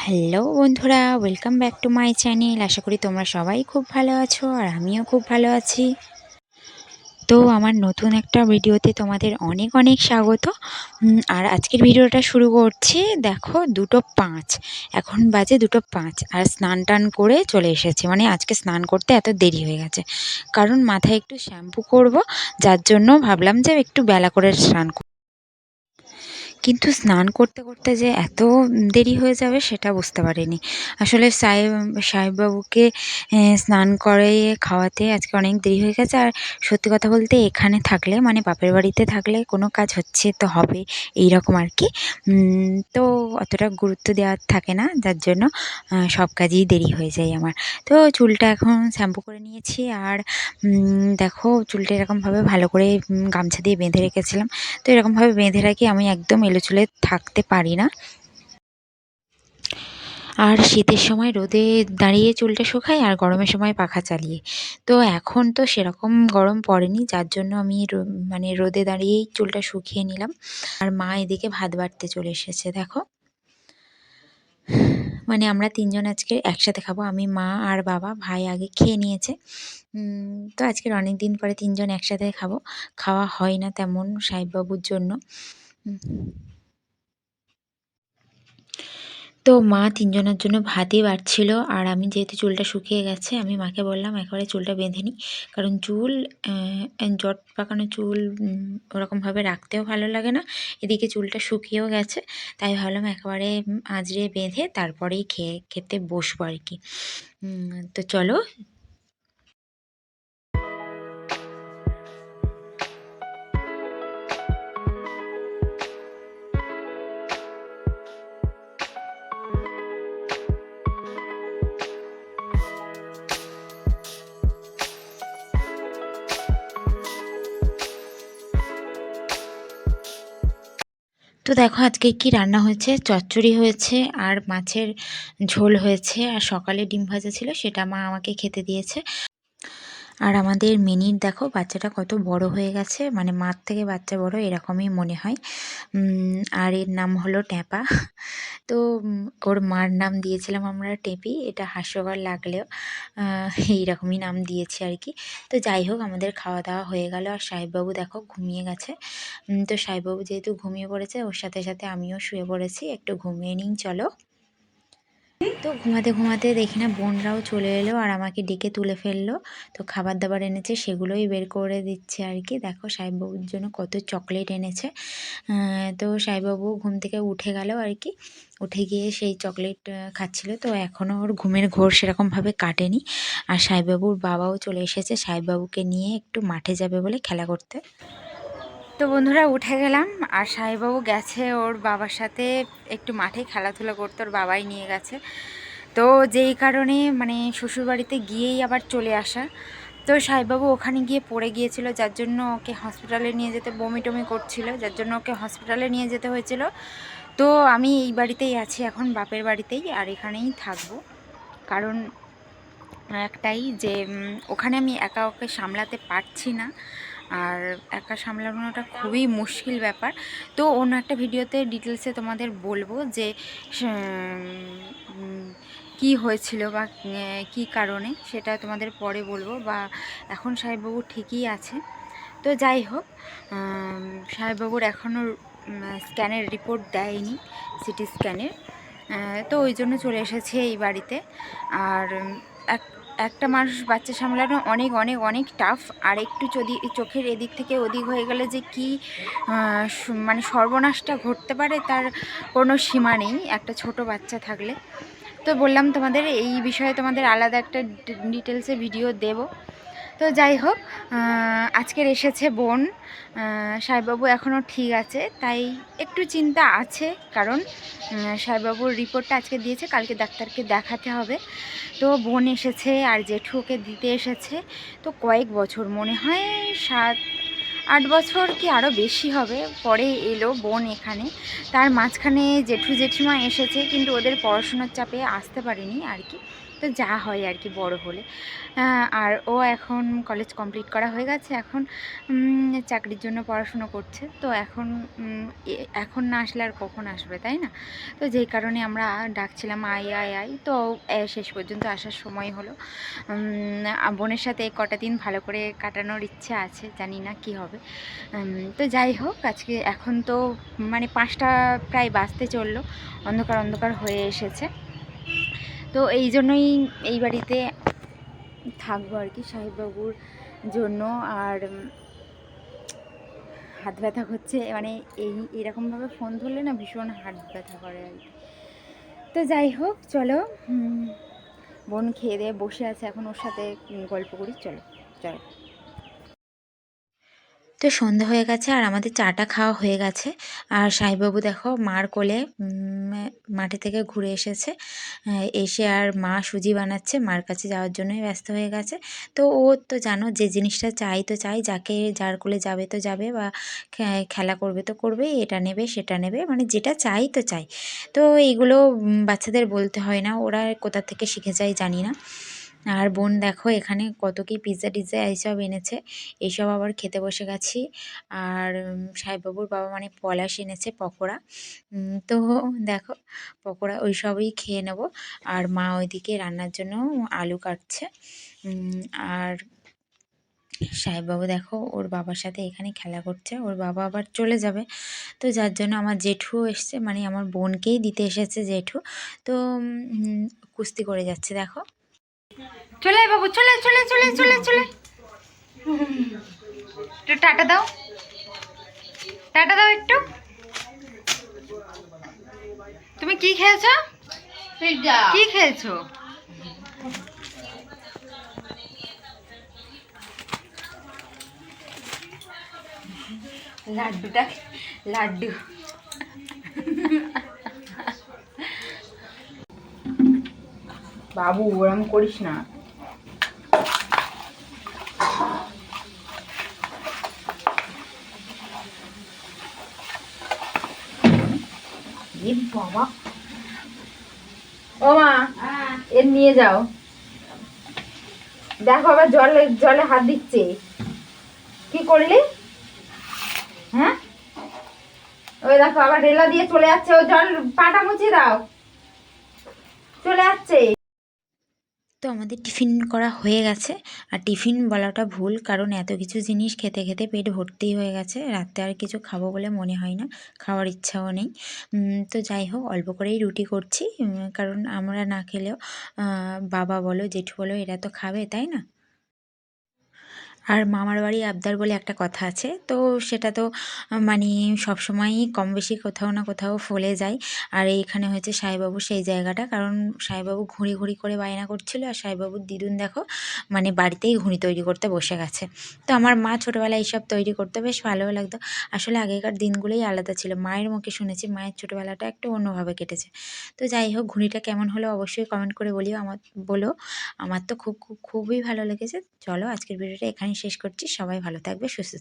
Hello বন্ধুরা welcome back to my channel আশা করি তোমরা সবাই খুব ভালো আছো আর আমিও খুব ভালো আছি। তো আমার নতুন একটা ভিডিওতে তোমাদের অনেক অনেক স্বাগত। আর আজকের ভিডিওটা শুরু করছি, দেখো দুটো পাঁচ। এখন বাজে দুটো পাঁচ আর স্নান টান করে চলে এসেছি। মানে আজকে স্নান করতে এত দেরি হয়ে গেছে। কারণ মাথায় একটু শ্যাম্পু করব, যার জন্য ভাবলাম যে একটু বেলা করে স্নান। কিন্তু স্নান করতে করতে যে এত দেরি হয়ে যাবে সেটা বুঝতে পারিনি। আসলে সাহেব, সাহেববাবুকে স্নান করিয়ে খাওয়াতে আজকে অনেক দেরি হয়ে গেছে। আর সত্যি কথা বলতে এখানে থাকলে মানে বাপের বাড়িতে থাকলে কোনো কাজ হচ্ছে তো হবে এই রকম আর কি। তো অতটা গুরুত্ব দেওয়ার থাকে না, যার জন্য সব কাজেই দেরি হয়ে যায় আমার। তো চুলটা এখন শ্যাম্পু করে নিয়েছি আর দেখো চুলটা এরকমভাবে ভালো করে গামছা দিয়ে বেঁধে রেখেছিলাম। তো এরকমভাবে বেঁধে রাখি আমি একদম এলোচুলে থাকতে পারি না। আর শীতের সময় রোদে দাঁড়িয়ে চুলটা শুকাই আর গরমের সময় পাখা চালিয়ে। তো এখন তো সেরকম গরম পড়েনি, যার জন্য আমি মানে রোদে দাঁড়িয়েই চুলটা শুকিয়ে নিলাম। আর মা এদিকে ভাত বাড়তে চলে এসেছে, দেখো। মানে আমরা তিনজন আজকে একসাথে খাব, আমি, মা আর বাবা, ভাই আগে খেয়ে নিয়েছে। তো আজকের অনেক দিন পরে তিনজন একসাথে খাব। খাওয়া হয় না তেমন সাহেববাবুর জন্য। তো মা তিনজনের জন্য ভাতই বাড়ছিল আর আমি যেহেতু চুলটা শুকিয়ে গেছে, আমি মাকে বললাম একেবারে চুলটা বেঁধে নিই কারণ চুল জট পাকানো চুল ওরকমভাবে রাখতেও ভালো লাগে না। এদিকে চুলটা শুকিয়েও গেছে, তাই ভাবলাম একেবারে আঁচড়ে বেঁধে তারপরেই খেয়ে, খেতে বসবো আর কি। তো চলো তো দেখো আজকে কি রান্না হয়েছে? চচ্চড়ি হয়েছে আর মাছের ঝোল হয়েছে আর সকালে ডিম ভাজা ছিল সেটা মা আমাকে খেতে দিয়েছে। আর আমাদের মিনির দেখো বাচ্চাটা কত বড় হয়ে গেছে মানে মার থেকে বাচ্চা বড় এরকমই মনে হয়। আর এর নাম হলো ট্যাপা। তো ওর মার নাম দিয়েছিলাম আমরা টেপি, এটা হাস্যকর লাগলেও এইরকমই নাম দিয়েছি আর কি। তো যাই হোক, আমাদের খাওয়া দাওয়া হয়ে গেল আর সাহেববাবু দেখো ঘুমিয়ে গেছে। তো সাহেববাবু যেহেতু ঘুমিয়ে পড়েছে, ওর সাথে সাথে আমিও শুয়ে পড়েছি, একটু ঘুমিয়ে নিই চলো। তো ঘুমাতে ঘুমাতে দেখি না বোনরাও চলে এলো আর আমাকে ডেকে তুলে ফেলল। তো খাবার দাবার এনেছে, সেগুলোই বের করে দিচ্ছে আর কি। দেখো সাহেববাবুর জন্য কত চকলেট এনেছে। তো সাহেববাবু ঘুম থেকে উঠে গেল আর কি। উঠে গিয়ে সেই চকলেট খাচ্ছিল। তো এখনও ওর ঘুমের ঘোর সেরকমভাবে কাটেনি। আর সাহেববাবুর বাবাও চলে এসেছে। সাহেববাবুকে নিয়ে একটু মাঠে যাবে বলে খেলা করতে। তো বন্ধুরা উঠে গেলাম আর সাহেববাবু গেছে, ওর বাবার সাথে একটু মাঠে খেলাধুলা করতে, ওর বাবাই নিয়ে গেছে। তো যেই কারণে মানে শ্বশুরবাড়িতে গিয়েই আবার চলে আসা। তো সাহেববাবু ওখানে গিয়ে পড়ে গিয়েছিল, যার জন্য ওকে হসপিটালে নিয়ে যেতে বমি টমি করছিল, যার জন্য ওকে হসপিটালে নিয়ে যেতে হয়েছিল। তো আমি এই বাড়িতেই আছি এখন, বাপের বাড়িতেই, আর এখানেই থাকব। কারণ একটাই যে ওখানে আমি একা ওকে সামলাতে পারছি না। আর একা সামলানোটা খুবই মুশকিল ব্যাপার। তো অন্য একটা ভিডিওতে ডিটেলসে তোমাদের বলব যে কি হয়েছিল বা কি কারণে সেটা তোমাদের পরে বলব বা এখন সাহেববাবু ঠিকই আছে। তো যাই হোক সাহেববাবুর এখনও স্ক্যানের রিপোর্ট দেয়নি সিটি স্ক্যানের তো ওই জন্য চলে এসেছে এই বাড়িতে। আর এক একটা মানুষ বাচ্চা সামলানো অনেক অনেক অনেক টাফ আর একটু যদি চোখের এদিক থেকে ওদিক হয়ে গেলে যে কি মানে সর্বনাশটা ঘটতে পারে তার কোনো সীমা নেই একটা ছোট বাচ্চা থাকলে। তো বললাম তোমাদের এই বিষয়ে তোমাদের আলাদা একটা ডিটেলসে ভিডিও দেব। তো যাই হোক আজকের এসেছে বোন। সাহেববাবু এখনও ঠিক আছে তাই একটু চিন্তা আছে কারণ আহ, সাহেববাবুর রিপোর্টটা আজকে দিয়েছে কালকে ডাক্তারকে দেখাতে হবে। তো বোন এসেছে আর জেঠু ওকে দিতে এসেছে। তো কয়েক বছর মনে হয় সাত আট বছর কি আরও বেশি হবে পরে এলো বোন এখানে। তার মাঝখানে জেঠু জেঠিমা এসেছে কিন্তু ওদের পড়াশোনার চাপে আসতে পারেনি আর কি। তো যা হয় আর কি বড় হলে। আর ও এখন কলেজ কমপ্লিট করা হয়ে গেছে, এখন চাকরির জন্য পড়াশুনো করছে। তো এখন এখন না আসলে আর কখন আসবে, তাই না? তো যেই কারণে আমরা ডাকছিলাম আই আই আই তো শেষ পর্যন্ত আসার সময় হলো। বোনের সাথে কটা দিন ভালো করে কাটানোর ইচ্ছে আছে, জানি না কি হবে। তো যাই হোক, আজকে এখন তো মানে পাঁচটা প্রায় বাজতে চলল। অন্ধকার অন্ধকার হয়ে এসেছে। তো এই জন্যই এই বাড়িতে থাকব আর কি সাহেববাবুর জন্য। আর হাত ব্যথা করছে মানে এই, এরকমভাবে ফোন ধরলে না ভীষণ হাত ব্যথা করে আর কি। তো যাই হোক, চলো বোন খেয়ে দিয়ে বসে আছে, এখন ওর সাথে গল্প করি, চলো চলো তো সন্ধে হয়ে গেছে আর আমাদের চাটা খাওয়া হয়ে গেছে। আর সাহেববাবু দেখো মার কোলে মাঠে থেকে ঘুরে এসেছে। এসে আর মা সুজি বানাচ্ছে, মার কাছে যাওয়ার জন্যই ব্যস্ত হয়ে গেছে। তো ও তো জানো যে জিনিসটা চাই তো চাই, যাকে যার কোলে যাবে তো যাবে বা খেলা করবে তো করবে এটা নেবে, সেটা নেবে মানে যেটা চাই তো চাই। তো এইগুলো বাচ্চাদের বলতে হয় না, ওরা কোথা থেকে শিখে যায় জানি না। আর বোন দেখো, এখানে কত কি পিৎজা টিৎজা এইসব এনেছে। এইসব আবার খেতে বসে গেছি। আর সাহেববাবুর বাবা মানে পলাশ এনেছে পকোড়া। তো দেখো, পকোড়া ওই সবই খেয়ে নেব। আর মা ওইদিকে রান্নার জন্য আলু কাটছে। আর সাহেববাবু দেখো, ওর বাবার সাথে এখানে খেলা করছে। ওর বাবা আবার চলে যাবে। তো যার জন্য আমার জেঠুও এসছে মানে আমার বোনকেই দিতে এসেছে জেঠু। তো কুস্তি করে যাচ্ছে, দেখো। চলে বাবু চলে চলে চলে চলে চলে। একটু টাটা দাও। টাটা দাও একটু। তুমি কি খেয়েছো পিৎজা কি খেয়েছো লাড্ডুটা লাড্ডু। বাবু ওরম করিস না। ও মা এর নিয়ে যাও। দেখো আবার জলে জলে হাত দিচ্ছে। কি করলি? হ্যাঁ? ওই দেখো আবার রেলা দিয়ে চলে যাচ্ছে, ও জল পাটা মুছিয়ে দাও। চলে যাচ্ছে। তো আমাদের টিফিন করা হয়ে গেছে। আর টিফিন বলাটা ভুল, কারণ এত কিছু জিনিস খেতে খেতে পেট ভর্তি হয়ে গেছে। রাতে আর কিছু খাব বলে মনে হয় না, খাওয়ার ইচ্ছাও নেই। তো যাই হোক, অল্প করেই রুটি করছি কারণ আমরা না খেলেও বাবা বলো, জেঠু বলো, এরা তো খাবে, তাই না? আর মামার বাড়ি আবদার বলে একটা কথা আছে। তো সেটা তো মানে সবসময়ই কম বেশি কোথাও না কোথাও ফলে যায়। আর এইখানে হয়েছে সাইবাবু সেই জায়গাটা। কারণ সাইবাবু ঘুড়ি ঘুড়ি করে বায়না করছিল আর সাইবাবুর দিদুন দেখো মানে বাড়িতেই ঘুড়ি তৈরি করতে বসে গেছে। তো আমার মা ছোটোবেলায় এইসব তৈরি করতে বেশ ভালোও লাগতো। আসলে আগেকার দিনগুলোই আলাদা ছিল। মায়ের মুখে শুনেছি মায়ের ছোটোবেলাটা একটু অন্যভাবে কেটেছে। তো যাই হোক, ঘুড়িটা কেমন হলো অবশ্যই কমেন্ট করে বলিও আমার, বলো। আমার তো খুব খুব, খুবই ভালো লেগেছে। চলো আজকের ভিডিওটা এখানেই শেষ করছি। সবাই ভালো থাকবে সুস্থ